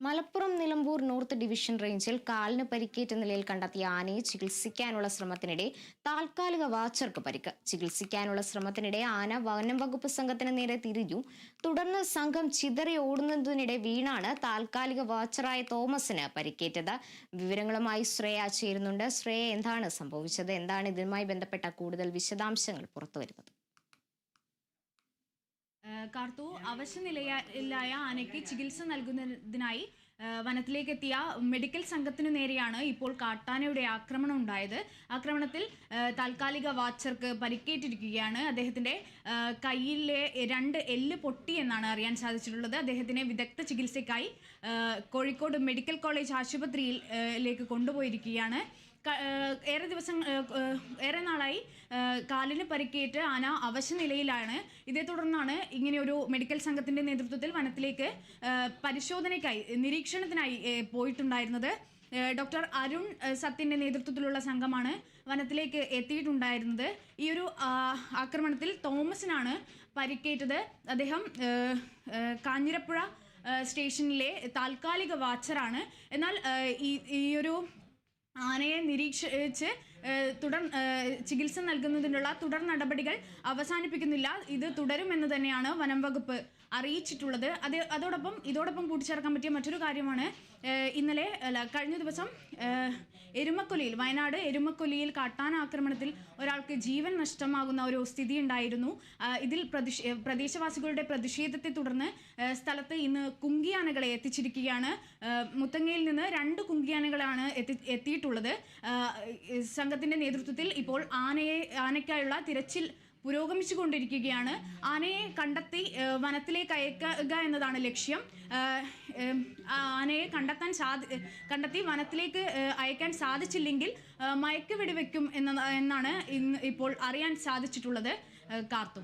Malappuram Nilambur north division റേഞ്ചിൽ കാലിന് പരിക്കേറ്റ നിലയിൽ കണ്ടെത്തിയ ആനയെ ചികിത്സിക്കാനുള്ള ശ്രമത്തിനിടെ താൽക്കാലിക വാച്ചർക്ക് പരിക്ക്. ചികിത്സിക്കാനുള്ള ശ്രമത്തിനിടെ ആന വനം വകുപ്പ് സംഘത്തിന് നേരെ തിരിഞ്ഞു. തുടർന്ന് സംഘം ചിതറി ഓടുന്നതിനിടെ വീണാണ് താൽക്കാലിക വാച്ചറായ തോമസിന് പരിക്കേറ്റത്. വിവരങ്ങളുമായി ശ്രേയ ചേരുന്നുണ്ട്. ശ്രേയ എന്താണ് സംഭവിച്ചത്? എന്താണ് ഇതുമായി ബന്ധപ്പെട്ട കൂടുതൽ വിശദാംശങ്ങൾ പുറത്തുവരുന്നത്? ഏഹ് കാർത്തു അവശനിലയിലായ ആനയ്ക്ക് ചികിത്സ നൽകുന്നതിനായി ഏഹ് വനത്തിലേക്ക് എത്തിയ മെഡിക്കൽ സംഘത്തിനു നേരെയാണ് ഇപ്പോൾ കാട്ടാനയുടെ ആക്രമണം ഉണ്ടായത്. ആക്രമണത്തിൽ താൽക്കാലിക വാച്ചർക്ക് പരിക്കേറ്റിരിക്കുകയാണ്. അദ്ദേഹത്തിന്റെ കയ്യിലെ രണ്ട് എല്ല് പൊട്ടി എന്നാണ് അറിയാൻ സാധിച്ചിട്ടുള്ളത്. അദ്ദേഹത്തിനെ വിദഗ്ധ ചികിത്സയ്ക്കായി കോഴിക്കോട് മെഡിക്കൽ കോളേജ് ആശുപത്രിയിലേക്ക് കൊണ്ടുപോയിരിക്കുകയാണ്. ഏറെ ദിവസം ഏറെ നാളായി കാലിന് പരിക്കേറ്റ് ആന അവശ നിലയിലാണ്. ഇതേ തുടർന്നാണ് ഇങ്ങനെയൊരു മെഡിക്കൽ സംഘത്തിന്റെ നേതൃത്വത്തിൽ വനത്തിലേക്ക് പരിശോധനയ്ക്കായി നിരീക്ഷണത്തിനായി പോയിട്ടുണ്ടായിരുന്നത്. ഡോക്ടർ അരുൺ സത്യന്റെ നേതൃത്വത്തിലുള്ള സംഘമാണ് വനത്തിലേക്ക് എത്തിയിട്ടുണ്ടായിരുന്നത്. ഈ ഒരു ആക്രമണത്തിൽ തോമസിനാണ് പരിക്കേറ്റത്. അദ്ദേഹം കാഞ്ഞിരപ്പുഴ സ്റ്റേഷനിലെ താൽക്കാലിക വാച്ചറാണ്. എന്നാൽ ഈ ഈ ഒരു ആനയെ നിരീക്ഷിച്ച് ഏഹ്, തുടർ ചികിത്സ നൽകുന്നതിനുള്ള തുടർ നടപടികൾ അവസാനിപ്പിക്കുന്നില്ല. ഇത് തുടരുമെന്ന് തന്നെയാണ് വനം വകുപ്പ് അറിയിച്ചിട്ടുള്ളത്. അത് അതോടൊപ്പം ഇതോടൊപ്പം കൂട്ടിച്ചേർക്കാൻ പറ്റിയ മറ്റൊരു കാര്യമാണ് ഇന്നലെ അല്ല കഴിഞ്ഞ ദിവസം എരുമക്കൊലിയിൽ വയനാട് എരുമക്കൊലിയിൽ കാട്ടാന ആക്രമണത്തിൽ ഒരാൾക്ക് ജീവൻ നഷ്ടമാകുന്ന ഒരു സ്ഥിതി ഉണ്ടായിരുന്നു. ഇതിൽ പ്രതിഷേ പ്രദേശവാസികളുടെ പ്രതിഷേധത്തെ തുടർന്ന് സ്ഥലത്ത് ഇന്ന് കുങ്കിയാനകളെ എത്തിച്ചിരിക്കുകയാണ്. മുത്തങ്ങയിൽ നിന്ന് രണ്ട് കുങ്കിയാനകളാണ് എത്തി എത്തിയിട്ടുള്ളത്. ആഹ്, സംഘത്തിന്റെ നേതൃത്വത്തിൽ ഇപ്പോൾ ആനയെ ആനയ്ക്കായുള്ള തിരച്ചിൽ പുരോഗമിച്ചുകൊണ്ടിരിക്കുകയാണ്. ആനയെ കണ്ടെത്തി വനത്തിലേക്ക് അയക്കുക എന്നതാണ് ലക്ഷ്യം. ആനയെ കണ്ടെത്താൻ സാധി കണ്ടെത്തി വനത്തിലേക്ക് അയക്കാൻ സാധിച്ചില്ലെങ്കിൽ മയക്കുവെടിവെക്കും മയക്ക് വെടിവെക്കും എന്ന എന്നാണ് ഇന്ന് ഇപ്പോൾ അറിയാൻ സാധിച്ചിട്ടുള്ളത് കാർത്തു.